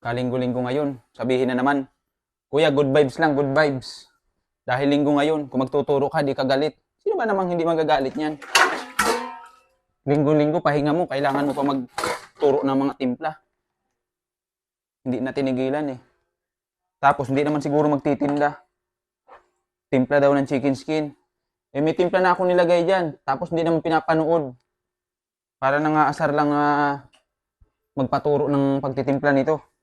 Kalinggo-linggo ngayon. Sabihin na naman, Kuya, good vibes lang, good vibes. Dahil linggo ngayon, kung magtuturo ka, di ka galit. Sino ba namang hindi magagalit niyan? Linggo-linggo, pahinga mo, kailangan mo pa magturo ng mga timpla. Hindi na tinigilan eh. Tapos, hindi naman siguro magtitinda. Timpla daw ng chicken skin. Eh, may timpla na ako nilagay dyan. Tapos, hindi naman pinapanood. Para nangaasar lang na magpaturo ng pagtitimpla nito.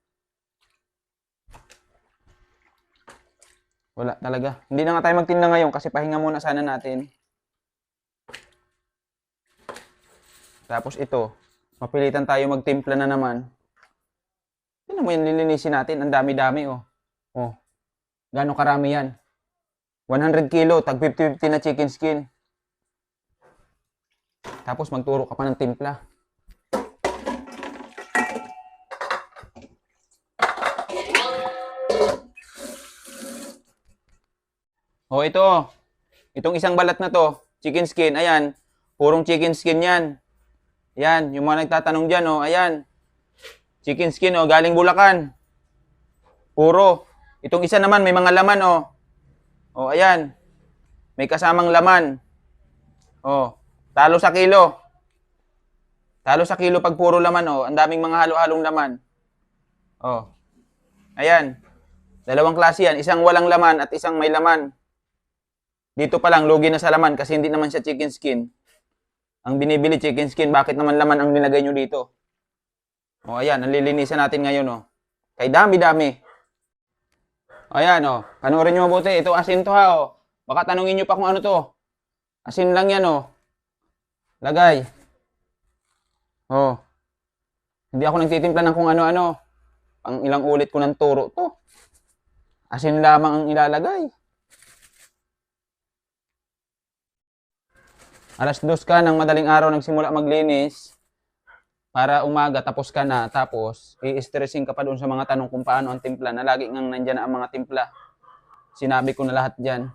Wala talaga. Hindi na nga tayo magtinda ngayon kasi pahinga muna sana natin. Tapos ito, mapilitan tayo magtimpla na naman. Tingnan mo yan, lilinisin natin. Ang dami-dami, oh. Oh. Gano'ng karami yan? 100 kilo, tag 50-50 na chicken skin. Tapos magturo ka pa ng timpla. Oh, ito. Itong isang balat na to, chicken skin, ayan. Purong chicken skin yan. Yan, yung mga nagtatanong dyan, oh, ayan. Chicken skin, oh, galing Bulacan. Puro. Itong isa naman, may mga laman, oh. Oh, ayan. May kasamang laman. Oh, talo sa kilo. Talo sa kilo pag puro laman, oh. Ang daming mga halo-halong laman. Oh. Ayan. Dalawang klase yan. Isang walang laman at isang may laman. Dito pa lang, lugi na sa laman kasi hindi naman siya chicken skin. Ang binibili chicken skin, bakit naman laman ang nilagay nyo dito? O ayan, nalilinisan natin ngayon o. Kay dami-dami. O ayan o, panoorin nyo mabuti. Ito asin to ha o. Baka tanungin nyo pa kung ano to. Asin lang yan o. Lagay. O. Hindi ako nagtitimpla ng kung ano-ano. Ang ilang ulit ko ng turo to. Asin lamang ang ilalagay. Alas dos ka ng madaling araw nagsimula maglinis para umaga tapos ka na tapos i-stressing ka pa doon sa mga tanong kung paano ang timpla na lagi ngang nandyan na ang mga timpla. Sinabi ko na lahat dyan.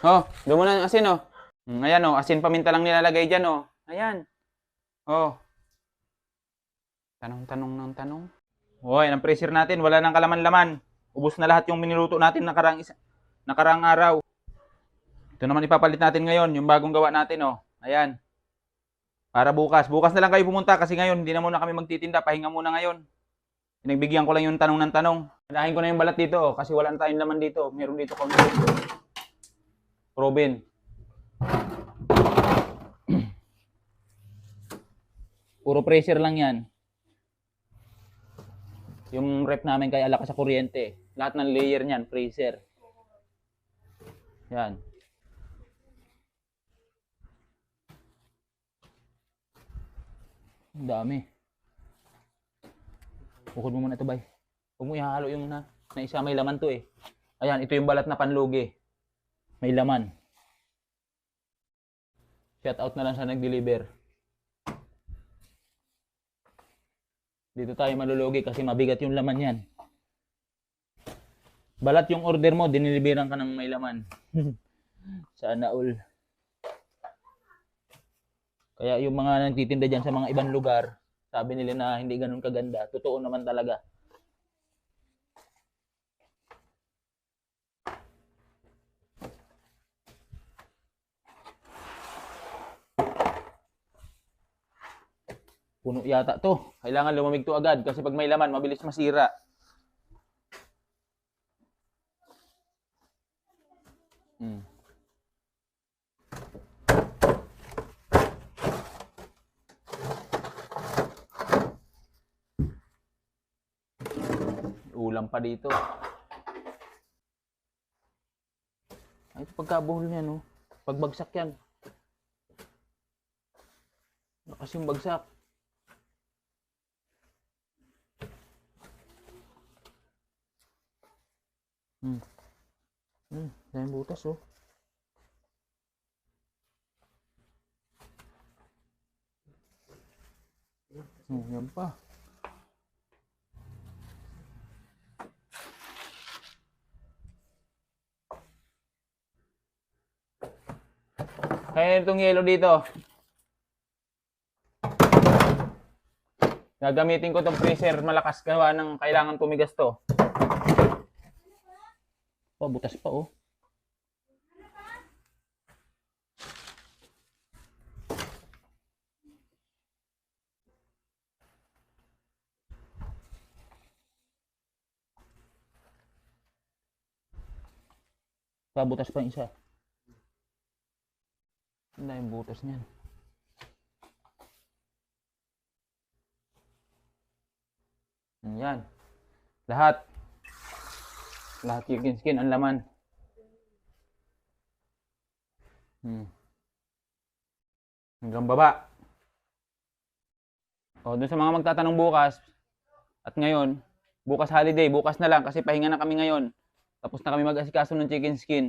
Oh, doon mo na asin oh. Mm, Ayan oh, asin paminta lang nilalagay dyan oh. Ayan. Oh. Tanong-tanong ng tanong. Hoy, ang pressure natin, wala nang kalaman-laman. Ubus na lahat yung miniluto natin nakarang isa, nakarang araw. Ito naman ipapalit natin ngayon, yung bagong gawa natin, oh. Ayan. Para bukas. Bukas na lang kayo pumunta kasi ngayon hindi na muna kami magtitinda. Pahinga muna ngayon. Pinagbigyan ko lang yung tanong ng tanong. Pinahin ko na yung balat dito, oh, kasi wala tayong laman dito. Meron dito kami. Robin. Puro pressure lang yan. Yung rep namin kay alaka sa kuryente. Lahat ng layer niyan, pressure. Yan. Ang dami. Bukod mo muna ito, bay. Huwag mo ihahalo yung na, na isa may laman to eh. Ayan, ito yung balat na panlugi. May laman. Shout out na lang sa nag-deliver. Dito tayo malulugi kasi mabigat yung laman yan. Balat yung order mo, diniliberan ka ng may laman. Sana all. Kaya yung mga nagtitinda dyan sa mga ibang lugar, sabi nila na hindi ganun kaganda. Totoo naman talaga. Puno yata to. Kailangan lumamig to agad kasi pag may laman, mabilis masira. Hmm. Ulam pa dito. Ay, pagkabuhol niya, no? Pagbagsak yan. Lakas yung bagsak. Hmm. Hmm, dahil butas, oh. Hmm, yan pa. Kaya itong yellow dito. Gagamitin ko tong freezer malakas gawa ng kailangan tumigas to. Oh, butas pa oh. Pabutas pa yung isa. Ang yung butas niyan. Yan. Lahat. Lahat chicken skin ang laman. Hmm. Hanggang baba. O, dun sa mga magtatanong bukas, at ngayon, bukas holiday, bukas na lang kasi pahinga na kami ngayon. Tapos na kami mag-asikaso ng chicken skin.